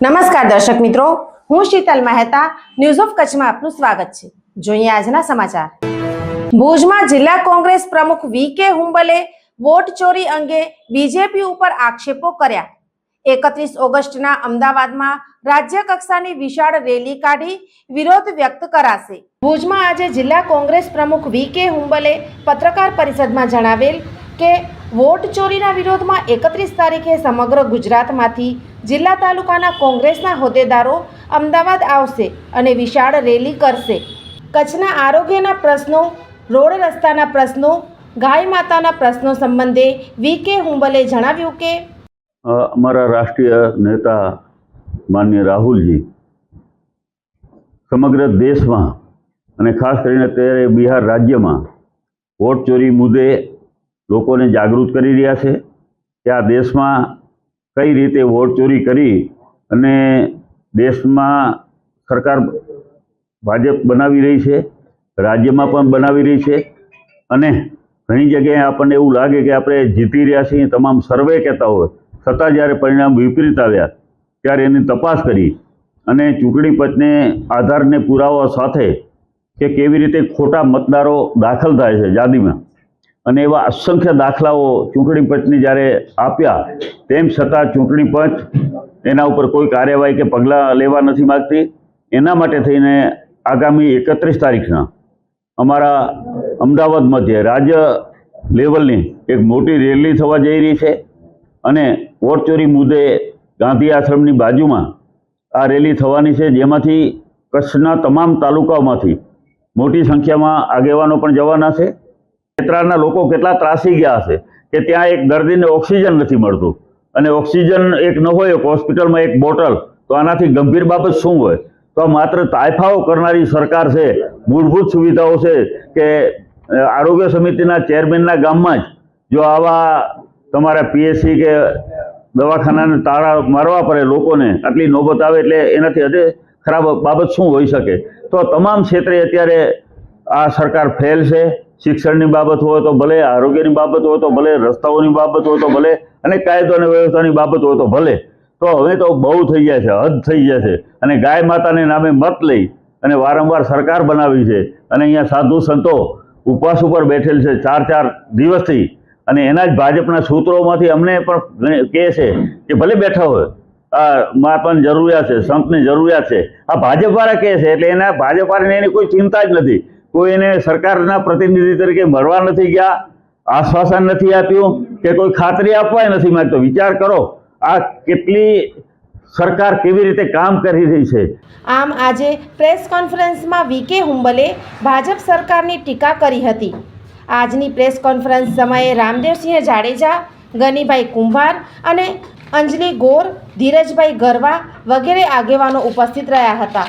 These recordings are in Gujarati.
નમસ્કાર દર્શક મિત્રો, હું શીતલ મહેતા ન્યૂઝ ઓફ કચ્છમાં આપનું સ્વાગત છે. જોઈએ આજના સમાચાર. ભુજમાં જિલ્લા કોંગ્રેસ પ્રમુખ વી કે હુંબલે વોટ ચોરી અંગે બીજેપી ઉપર આક્ષેપો કર્યા. એકત્રીસ ઓગસ્ટના અમદાવાદમાં રાજ્ય કક્ષાની વિશાળ રેલી કાઢી વિરોધ વ્યક્ત કરાશે. ભુજમાં આજે જિલ્લા કોંગ્રેસ પ્રમુખ વી કે હુંબલે પત્રકાર પરિષદમાં જણાવેલ કે વોટ ચોરીના વિરોધમાં એકત્રીસ તારીખે સમગ્ર ગુજરાતમાંથી જિલ્લા તાલુકાના કોંગ્રેસના હોદ્દેદારો અમદાવાદ આવશે અને વિશાળ રેલી કરશે. કચ્છના આરોગ્યના પ્રશ્નો, રોડ રસ્તાના પ્રશ્નો, ગાય માતાના પ્રશ્નો સંબંધે વી કે હુંબલે જણાવ્યું કે અમારા રાષ્ટ્રીય નેતા માન્ય રાહુલજી સમગ્ર દેશમાં અને ખાસ કરીને અત્યારે બિહાર રાજ્યમાં વોટ ચોરી મુદ્દે લોકોને જાગૃત કરી રહ્યા છે કે આ દેશમાં કઈ રીતે વોટ ચોરી કરી અને દેશમાં સરકાર ભાજપ બનાવી રહી છે, રાજ્યમાં પણ બનાવી રહી છે અને ઘણી જગ્યાએ આપણને એવું લાગે કે આપણે જીતી રહ્યા છીએ, તમામ સર્વે કહેતા હોય. છતાં જ્યારે પરિણામ વિપરીત આવ્યા, ત્યારે એની તપાસ કરી અને ચૂંટણી પંચને આધારને પુરાવા સાથે કે કેવી રીતે ખોટા મતદારો દાખલ થાય છે યાદીમાં. અને એવા અસંખ્ય દાખલાઓ ચૂંટણી પંચને જ્યારે આપ્યા, તેમ છતાં ચૂંટણી પંચ એના ઉપર કોઈ કાર્યવાહી કે પગલાં લેવા નથી માગતી. એના માટે થઈને આગામી એકત્રીસ તારીખના અમારા અમદાવાદ મધ્યે રાજ્ય લેવલની એક મોટી રેલી થવા જઈ રહી છે અને વોટ ચોરી મુદ્દે ગાંધી આશ્રમની બાજુમાં આ રેલી થવાની છે, જેમાંથી કચ્છના તમામ તાલુકાઓમાંથી મોટી સંખ્યામાં આગેવાનો પણ જવાના છે. ક્ષેત્રના લોકો કેટલા ત્રાસી ગયા હશે કે ત્યાં એક દર્દીને ઓક્સિજન નથી મળતું. અને ઓક્સિજન એક ન હોય, એક હોસ્પિટલમાં એક બોટલ, તો આનાથી ગંભીર બાબત શું હોય? તો માત્ર તાયફાઓ કરનારી સરકાર છે. મૂળભૂત સુવિધાઓ છે કે આરોગ્ય સમિતિના ચેરમેનના ગામમાં જ જો આવા તમારા પીએસસી કે દવાખાનાને તાળા મારવા પડે લોકોને, આટલી નોબત આવે એટલે એનાથી હજે ખરાબ બાબત શું હોઈ શકે? તો તમામ ક્ષેત્રે અત્યારે આ સરકાર ફેલ છે. શિક્ષણની બાબત હોય તો ભલે, આરોગ્યની બાબત હોય તો ભલે, રસ્તાઓની બાબત હોય તો ભલે અને કાયદો અને વ્યવસ્થાની બાબત હોય તો ભલે. તો હવે તો બહુ થઈ જાય છે, હદ થઈ જાય છે. અને ગાય માતાને નામે મત લઈ અને વારંવાર સરકાર બનાવી છે. અને અહીંયા સાધુ સંતો ઉપવાસ ઉપર બેઠેલ છે ચાર ચાર દિવસથી. અને એના જ ભાજપના સૂત્રોમાંથી અમને પણ કહે છે કે ભલે બેઠા હોય, આ મહાત્માની જરૂરિયાત છે, સંતની જરૂરિયાત છે. આ ભાજપવાળા કહે છે, એટલે એના ભાજપવાળાને એની કોઈ ચિંતા જ નથી. કોઈ એને સરકારના પ્રતિનિધિ તરીકે મળવા નથી ગયા, આશ્વાસન નથી આપ્યું કે કોઈ ખાતરી આપવા નથી માંગતો વિચાર કરો, આ કેટલી સરકાર કેવી રીતે કામ કરી રહી છે? આમ આજે પ્રેસ કોન્ફરન્સમાં વી કે હુંબલે ભાજપ સરકારની ટીકા કરી હતી. આજની પ્રેસ કોન્ફરન્સ સમયે રામદેવસિંહ જાડેજા, ગનીભાઈ કુંભાર અને અંજલિ ગોર, ધીરજભાઈ ગરવા વગેરે આગેવાનો ઉપસ્થિત રહ્યા હતા.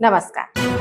નમસ્કાર.